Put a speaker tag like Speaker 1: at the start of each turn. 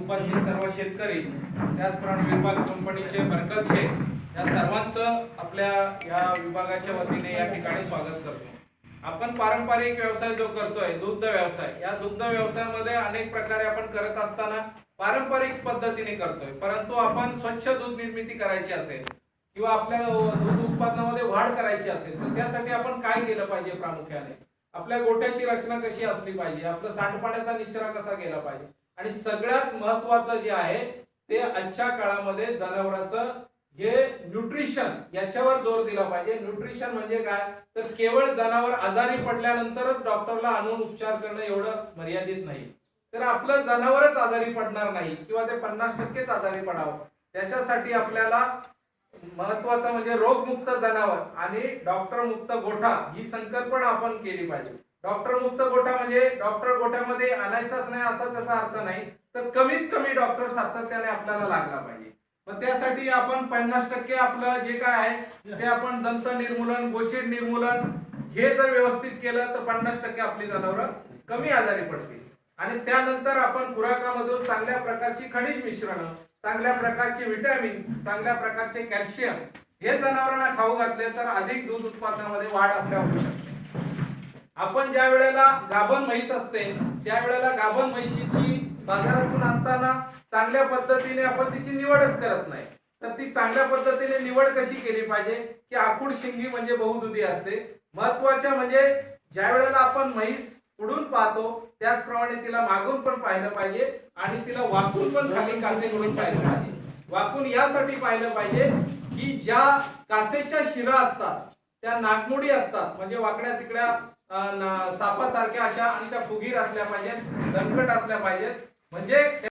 Speaker 1: उपस्थित सर्व शेतकरी त्याचप्रमाणे विभाग कंपनीचे बरकत शेख या सर्वांचं आपल्या या विभागाच्या वतीने या ठिकाणी स्वागत करतो. आपण पारंपरिक व्यवसाय जो करतोय दुग्ध व्यवसाय या दुग्ध व्यवसायामध्ये अनेक प्रकारे आपण करत असताना पारंपरिक पद्धतीने करतोय. परंतु आपण स्वच्छ दूध निर्मिती करायची असेल किंवा आपल्या दूध उत्पादनामध्ये वाढ करायची असेल तर त्यासाठी आपण काय केलं पाहिजे प्रामुख्याने? आपल्या गोट्याची रचना कशी असली पाहिजे? आपलं सांडपाण्याचा निचरा कसा गेला पाहिजे? आणि सगळ्यात महत्वाचं जे आहे ते आजच्या काळामध्ये जनावरांचं हे न्यूट्रिशन याच्यावर जोर दिला पाहिजे. न्यूट्रिशन म्हणजे काय? तर केवळ जनावर आजारी पडल्यानंतरच डॉक्टरला आणून उपचार करणं एवढं मर्यादित नाही. तर आपलं जनावरच आजारी पडणार नाही किंवा ते पन्नास टक्केच आजारी पडावं. त्याच्यासाठी आपल्याला महत्वाचं म्हणजे रोगमुक्त जनावर आणि डॉक्टर मुक्त गोठा ही संकल्पना आपण केली पाहिजे. डॉक्टर मुक्त गोठा म्हणजे डॉक्टर गोठ्यामध्ये आणायचाच नाही असा त्याचा अर्थ नाही. तर कमीत कमी डॉक्टर सातत्याने आपल्याला लागला पाहिजे. मग त्यासाठी आपण पन्नास टक्के आपलं जे काय आहे ते आपण जंत निर्मूलन गोचिड निर्मूलन हे जर व्यवस्थित केलं तर पन्नास टक्के आपली जनावरं कमी आजारी पडतील. आणि त्यानंतर आपण खुराकामधून चांगल्या प्रकारची खनिज मिश्रण चांगल्या प्रकारचे विटॅमिन्स चांगल्या प्रकारचे कॅल्शियम हे जनावरांना खाऊ घातले तर अधिक दूध उत्पादनामध्ये वाढ आपल्या होऊ शकते. आपण ज्या वेळेला गाभण म्हैस असते त्यावेळेला गाभण म्हैशीची बाजारातून आणताना चांगल्या पद्धतीने आपण तिची निवडच करत नाही. तर ती चांगल्या पद्धतीने निवड कशी केली पाहिजे? की आकुड शिंगी म्हणजे बहुदुधी असते. महत्त्वाच्या म्हणजे ज्या वेळेला आपण म्हैस पुढून पाहतो त्याचप्रमाणे तिला मागून पण पाहिलं पाहिजे आणि तिला वाकून पण खाली कासे करून पाहिलं पाहिजे. वाकून यासाठी पाहिलं पाहिजे की ज्या कासेच्या शिरा असतात त्या नागमोडी असतात म्हणजे वाकड्या तिकड्या सापासारख्या अशा आणि त्या फुगीर असल्या पाहिजेत दणकट असल्या पाहिजेत. म्हणजे